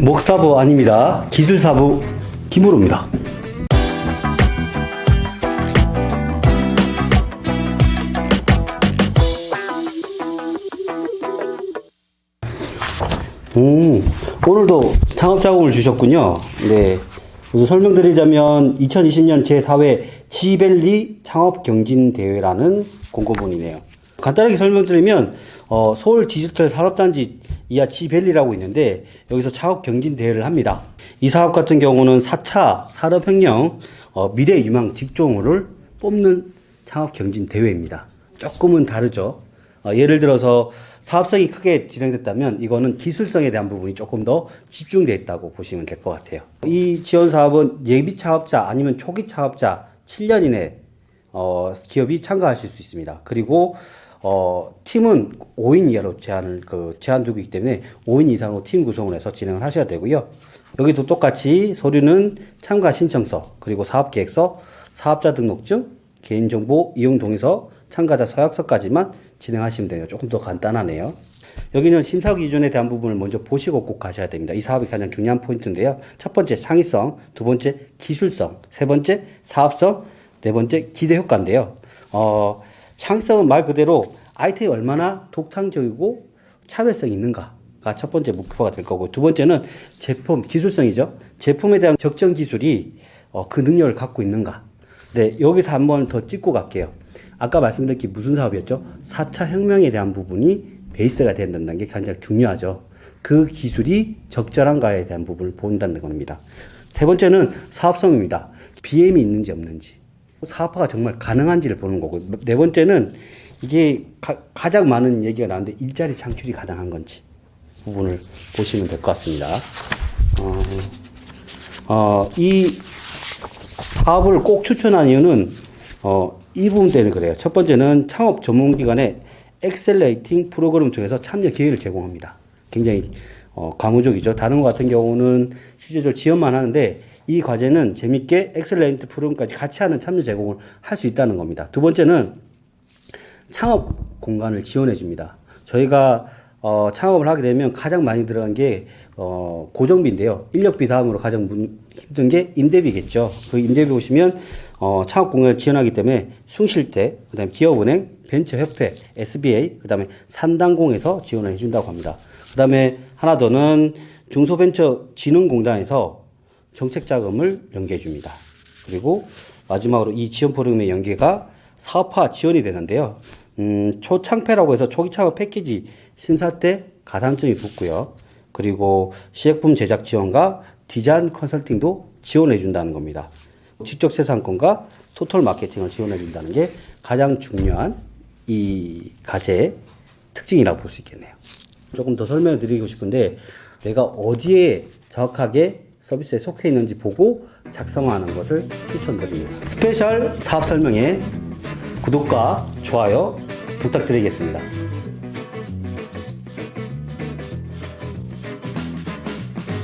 목사부 아닙니다. 기술사부 김우로입니다. 음, 오늘도 창업 자금을 주셨군요. 네. 우선 설명드리자면 2020년 제4회 지벨리 창업 경진 대회라는 공고문이네요. 간단하게 설명드리면 어, 서울 디지털 산업단지 이하 지벨리라고 있는데 여기서 창업 경진 대회를 합니다. 이 사업 같은 경우는 4차 산업혁명 어, 미래 유망 직종을 뽑는 창업 경진 대회입니다. 조금은 다르죠. 어, 예를 들어서 사업성이 크게 진행됐다면 이거는 기술성에 대한 부분이 조금 더 집중되어 있다고 보시면 될 것 같아요. 이 지원 사업은 예비 창업자 아니면 초기 창업자 7년 이내 어, 기업이 참가하실 수 있습니다. 그리고 어, 팀은 5인 이하로 제한을 그 제한 두고 있기 때문에 5인 이상으로 팀 구성을 해서 진행을 하셔야 되고요. 여기도 똑같이 서류는 참가 신청서, 그리고 사업 계획서, 사업자 등록증, 개인정보 이용 동의서, 참가자 서약서까지만 진행하시면 돼요. 조금 더 간단하네요. 여기는 심사 기준에 대한 부분을 먼저 보시고 꼭 가셔야 됩니다. 이 사업이 가장 중요한 포인트인데요. 첫 번째 창의성, 두 번째 기술성, 세 번째 사업성, 네 번째 기대 효과인데요. 어, 창의성은 말 그대로 아이템이 얼마나 독창적이고 차별성이 있는가가 첫 번째 목표가 될 거고 두 번째는 제품 기술성이죠. 제품에 대한 적정 기술이 어, 그 능력을 갖고 있는가. 네, 여기서 한 번 더 찍고 갈게요. 아까 말씀드린 게 무슨 사업이었죠? 4차 혁명에 대한 부분이 베이스가 된다는 게 가장 중요하죠. 그 기술이 적절한가에 대한 부분을 본다는 겁니다. 세 번째는 사업성입니다. BM이 있는지 없는지. 사업화가 정말 가능한지를 보는 거고. 네 번째는 이게 가, 장 많은 얘기가 나오는데 일자리 창출이 가능한 건지 부분을 보시면 될 것 같습니다. 어, 어, 이 사업을 꼭 추천한 이유는 어, 이 부분 때문에 그래요. 첫 번째는 창업 전문기관의 엑셀레이팅 프로그램 중에서 참여 기회를 제공합니다. 굉장히 어, 가무적이죠. 다른 것 같은 경우는 실제적으로 지원만 하는데 이 과제는 재밌게 엑셀레이트 프로그램까지 같이 하는 참여 제공을 할 수 있다는 겁니다. 두 번째는 창업 공간을 지원해 줍니다. 저희가 어, 창업을 하게 되면 가장 많이 들어간 게 어, 고정비인데요. 인력비 다음으로 가장 문, 힘든 게 임대비겠죠. 그 임대비 보시면 어, 창업 공간을 지원하기 때문에 숭실대, 그다음에 기업은행, 벤처협회, SBA, 그다음에 삼당공에서 지원을 해준다고 합니다. 그다음에 하나 더는 중소벤처진흥공단에서 정책 자금을 연계해 줍니다. 그리고 마지막으로 이 지원 프로그램의 연계가 사업화 지원이 되는데요. 음, 초창패라고 해서 초기 창업 패키지 심사 때 가산점이 붙고요. 그리고 시제품 제작 지원과 디자인 컨설팅도 지원해 준다는 겁니다. 지적 생산권과 토탈 마케팅을 지원해 준다는 게 가장 중요한 이 과제의 특징이라고 볼 수 있겠네요. 조금 더 설명을 드리고 싶은데 내가 어디에 정확하게 서비스에 속해 있는지 보고 작성하는 것을 추천드립니다. 스페셜 사업 설명에 구독과 좋아요 부탁드리겠습니다.